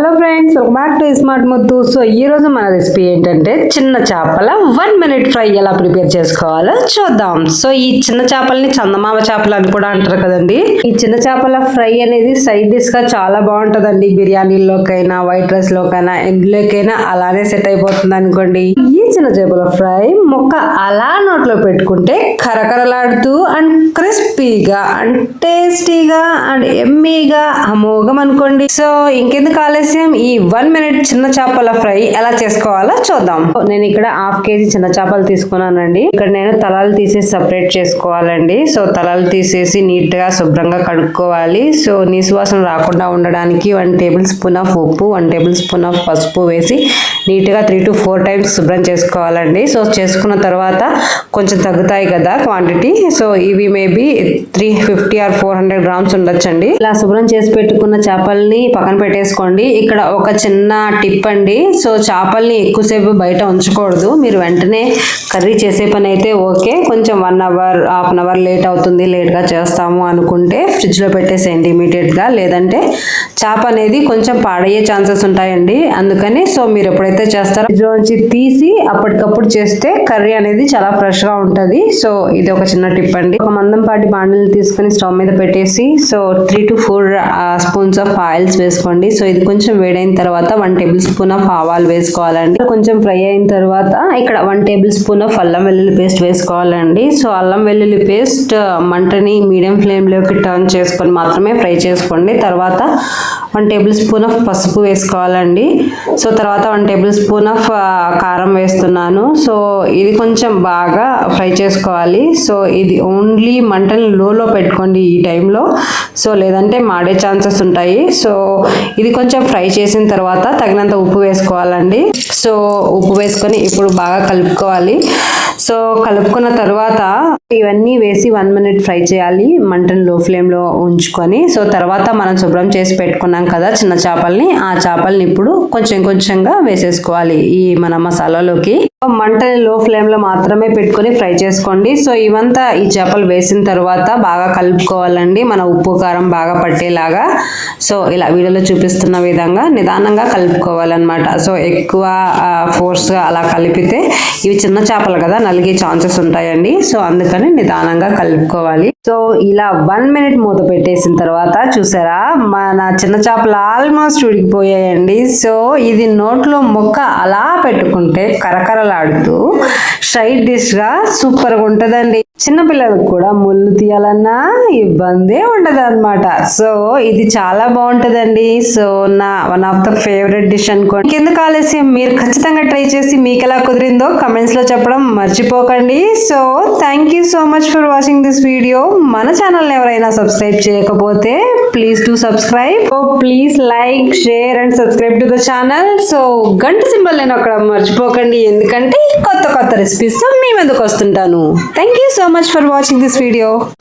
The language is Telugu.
Hello friends welcome back to smart ముద్దు. సో ఈ రోజు మన రెసిపీ ఏంటంటే చిన్న చేపల వన్ మినిట్ ఫ్రై ఎలా ప్రిపేర్ చేసుకోవాలో చూద్దాం. సో ఈ చిన్న చేపల్ని చందమామ చేపలు అని కూడా అంటారు కదండి. ఈ చిన్న చేపల ఫ్రై అనేది సైడ్ డిష్గా చాలా బాగుంటదండి. బిర్యానీలోకైనా వైట్ రైస్ లోకైనా ఎందులోకైనా అలానే సెట్ అయిపోతుంది అనుకోండి. ఈ చిన్న చేపల ఫ్రై మొక్క అలా నోట్లో పెట్టుకుంటే కరకరలాడుతూ అండ్ క్రిస్పీగా అండ్ టేస్టీగా అండ్ ఎమ్మీగా అమోఘం అనుకోండి. సో ఇంకెందుకు ఆలస్యం? ఈ వన్ మినిట్ చిన్న చేపల ఫ్రై ఎలా చేసుకోవాలో చూద్దాం. నేను ఇక్కడ హాఫ్ కేజీ చిన్న చేపలు తీసుకున్నానండి. ఇక్కడ నేను తలాలు తీసేసి సపరేట్ చేసుకోవాలండి. సో తలాలు తీసేసి నీట్గా శుభ్రంగా కడుక్కోవాలి. సో నీసువాసన రాకుండా ఉండడానికి వన్ టేబుల్ స్పూన్ ఆఫ్ ఉప్పు వన్ టేబుల్ స్పూన్ ఆఫ్ పసుపు వేసి నీట్గా త్రీ టు ఫోర్ టైమ్స్ శుభ్రం చేసుకోవాలండి. సో చేసుకున్న తర్వాత కొంచెం తగ్గుతాయి కదా క్వాంటిటీ సో ఇవి maybe three fifty or four hundred grams ఉండొచ్చండి. ఇలా శుభ్రం చేసి పెట్టుకున్న చేపల్ని పక్కన పెట్టేసుకోండి. ఇక్కడ ఒక చిన్న టిప్ అండి. సో చేపల్ని ఎక్కువసేపు బయట ఉంచకూడదు. మీరు వెంటనే కర్రీ చేసే పని అయితే ఓకే. కొంచెం one hour half an hour late అవుతుంది లేట్గా చేస్తాము అనుకుంటే ఫ్రిడ్జ్లో పెట్టేసేయండి ఇమీడియట్గా లేదంటే చేప అనేది కొంచెం పాడయ్యే ఛాన్సెస్ ఉంటాయండి. అందుకని సో మీరు ఎప్పుడైతే చేస్తారో ఫ్రిడ్జ్లో నుంచి తీసి అప్పటికప్పుడు చేస్తే కర్రీ అనేది చాలా ఫ్రెష్గా ఉంటుంది. సో ఇది ఒక చిన్న టిప్ అండి. ఒక మందంపాటి బాండలు తీసుకొని స్టవ్ మీద పెట్టేసి so three to four spoons of oils వేసుకోండి. సో ఇది కొంచెం వేడైన తర్వాత వన్ టేబుల్ స్పూన్ ఆఫ్ ఆవాలు వేసుకోవాలండి. కొంచెం ఫ్రై అయిన తర్వాత ఇక్కడ వన్ టేబుల్ స్పూన్ ఆఫ్ అల్లం వెల్లుల్లి పేస్ట్ వేసుకోవాలండి. సో అల్లం వెల్లుల్లి పేస్ట్ మంటని మీడియం ఫ్లేమ్లోకి టర్న్ చేసుకొని మాత్రమే ఫ్రై చేసుకోండి. తర్వాత వన్ టేబుల్ స్పూన్ ఆఫ్ పసుపు వేసుకోవాలండి. సో తర్వాత వన్ టేబుల్ స్పూన్ ఆఫ్ కారం వేస్తున్నాను. సో ఇది కొంచెం బాగా ఫ్రై చేసుకోవాలి. సో ఇది ఓన్లీ మంటని లోలో పెట్టుకోండి ఈ టైంలో. సో లేదంటే మాడే ఛాన్సెస్ ఉంటాయి. సో ఇది కొంచెం ఫ్రై చేసిన తర్వాత తగినంత ఉప్పు వేసుకోవాలండి. సో ఉప్పు వేసుకొని ఇప్పుడు బాగా కలుపుకోవాలి. సో కలుపుకున్న తర్వాత ఇవన్నీ వేసి వన్ మినిట్ ఫ్రై చేయాలి మంటను లో ఫ్లేమ్లో ఉంచుకొని. సో తర్వాత మనం శుభ్రం చేసి పెట్టుకున్నాం కదా చిన్న చేపల్ని ఆ చేపల్ని ఇప్పుడు కొంచెం కొంచెంగా వేసేసుకోవాలి ఈ మన మసాలాలోకి. మంటని లో ఫ్లేమ్లో మాత్రమే పెట్టుకొని ఫ్రై చేసుకోండి. సో ఇవంతా ఈ చేపలు వేసిన తర్వాత బాగా కలుపుకోవాలండి. మన ఉప్పు కారం బాగా పట్టేలాగా. సో ఇలా వీడియోలో చూపిస్తున్న విధంగా నిదానంగా కలుపుకోవాలన్నమాట. సో ఎక్కువ ఫోర్స్గా అలా కలిపితే ఇవి చిన్న చేపలు కదా నలిగే ఛాన్సెస్ ఉంటాయండి. సో అందుకని నిదానంగా కలుపుకోవాలి. సో ఇలా వన్ మినిట్ మూత పెట్టేసిన తర్వాత చూసారా మన చిన్న చేపలు ఆల్మోస్ట్ ఉడికిపోయాయండి. సో ఇది నోట్లో మొక్క అలా పెట్టుకుంటే కరకరలాడుతూ సైడ్ డిష్గా సూపర్గా ఉంటుందండి. చిన్నపిల్లలకు కూడా ముళ్ళు తీయాలన్నా ఇబ్బందే ఉండదు అనమాట సో ఇది చాలా బాగుంటుందండి. సో నా one of the favourite dish అనుకోండి. ఎందుకు ఆలస్యం? మీరు ఖచ్చితంగా ట్రై చేసి మీకు ఎలా కుదిరిందో కమెంట్స్లో చెప్పడం మర్చిపోకండి. So thank you so much for watching this video మన ఛానల్ ఎవరైనా సబ్స్క్రైబ్ చేయకపోతే please to subscribe so please like share and subscribe to the channel so గంట సింబల్ నేను అక్కడ మర్చిపోకండి. ఎందుకంటే కొత్త కొత్త రెసిపీస్ మేము ఎందుకు వస్తుంటాను. Thank you so much for watching this video.